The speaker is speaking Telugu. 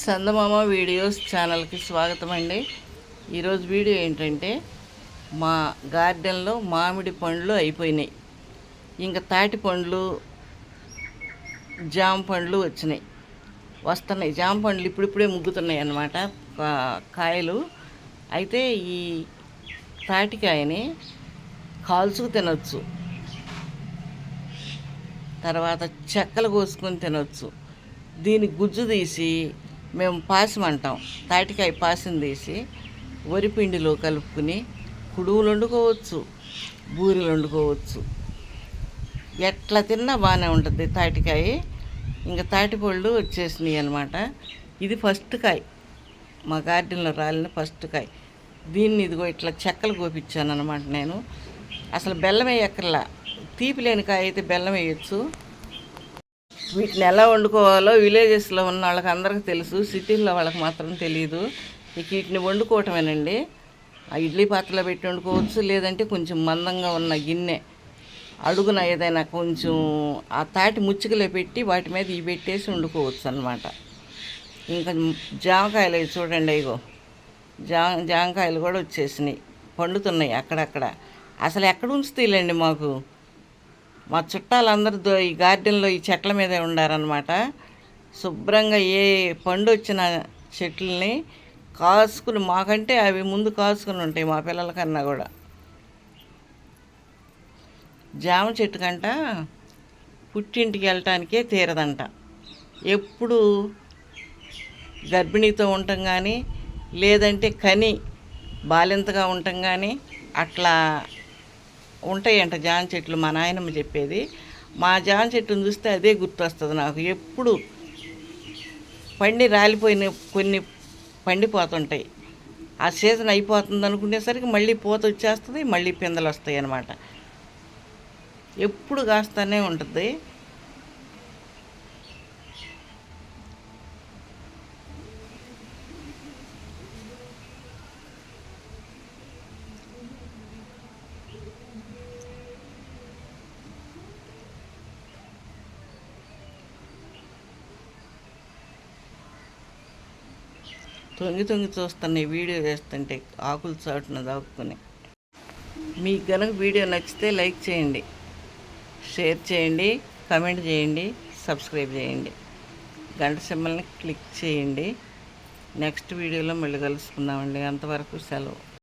చందమామ వీడియోస్ ఛానల్కి స్వాగతం అండి ఈరోజు వీడియో ఏంటంటే మా గార్డెన్లో మామిడి పండ్లు అయిపోయినాయి. ఇంకా తాటి పండ్లు జామ పండ్లు వచ్చినాయి. వస్తున్నాయి. జామ పండ్లు ఇప్పుడిప్పుడే ముగ్గుతున్నాయి అన్నమాట కాయలు. అయితే ఈ తాటికాయని కాల్చుకు తినొచ్చు. తర్వాత చెక్కలు కోసుకొని తినొచ్చు. దీని గుజ్జు తీసి మేము పాసం అంటాం. తాటికాయ పాసం తీసి వరిపిండిలో కలుపుకుని కుడువులు వండుకోవచ్చు బూరెలు వండుకోవచ్చు. ఎట్లా తిన్నా బాగానే ఉంటుంది తాటికాయ. ఇంకా తాటిపళ్ళు వచ్చేసినాయి అనమాట ఇది ఫస్ట్ కాయ. మా గార్డెన్లో రాలిన ఫస్ట్ కాయ. దీన్ని ఇదిగో ఇట్లా చెక్కలు కోపించాను అనమాట నేను. అసలు బెల్లం వేయక్కర్లా. తీపి లేని కాయ అయితే బెల్లం వేయచ్చు. వీటిని ఎలా వండుకోవాలో విలేజెస్లో ఉన్న వాళ్ళకి అందరికీ తెలుసు సిటీల్లో వాళ్ళకి మాత్రం తెలియదు ఇక వీటిని వండుకోవటమేనండి. ఆ ఇడ్లీ పాత్రలో పెట్టి వండుకోవచ్చు లేదంటే కొంచెం మందంగా ఉన్న గిన్నె అడుగున ఏదైనా కొంచెం ఆ తాటి ముచ్చుకలే పెట్టి వాటి మీద ఇవి పెట్టేసి వండుకోవచ్చు అనమాట ఇంకా జామకాయలు చూడండి ఇగో. జా జామకాయలు కూడా వచ్చేసినాయి పండుతున్నాయి అక్కడక్కడ. అసలు ఎక్కడ ఉంచుతాయిలేండి మాకు? మా చుట్టాలందరూ ఈ గార్డెన్లో ఈ చెట్ల మీదే ఉండారనమాట శుభ్రంగా ఏ పండు వచ్చిన చెట్లని కాసుకుని మాకంటే అవి ముందు కాసుకుని ఉంటాయి మా పిల్లల కన్నా కూడా. జామ చెట్టు కంట పుట్టింటికి వెళ్ళటానికే తీరదంట. ఎప్పుడు గర్భిణీతో ఉండటం కానీ లేదంటే కని బాలింతగా ఉండటం కానీ అట్లా ఉంటాయంట జాన్ చెట్లు మా నాయనమ్మ చెప్పేది. మా జాన్ చెట్టును చూస్తే అదే గుర్తొస్తుంది నాకు. ఎప్పుడు పండి రాలిపోయిన కొన్ని పండిపోతుంటాయి. ఆ సీజన్ అయిపోతుంది అనుకునేసరికి మళ్ళీ పూత వచ్చేస్తుంది మళ్ళీ పిందెలు వస్తాయి అన్నమాట ఎప్పుడు కాస్తూనే ఉంటుంది. తొంగి తొంగి చూస్తున్న వీడియో చేస్తుంటే ఆకులు చాటున దాక్కుని. మీకు కనుక వీడియో నచ్చితే లైక్ చేయండి షేర్ చేయండి కమెంట్ చేయండి సబ్స్క్రైబ్ చేయండి. గంట సింబల్ని క్లిక్ చేయండి. నెక్స్ట్ వీడియోలో మళ్ళీ కలుసుకుందామండి. అంతవరకు సెలవు.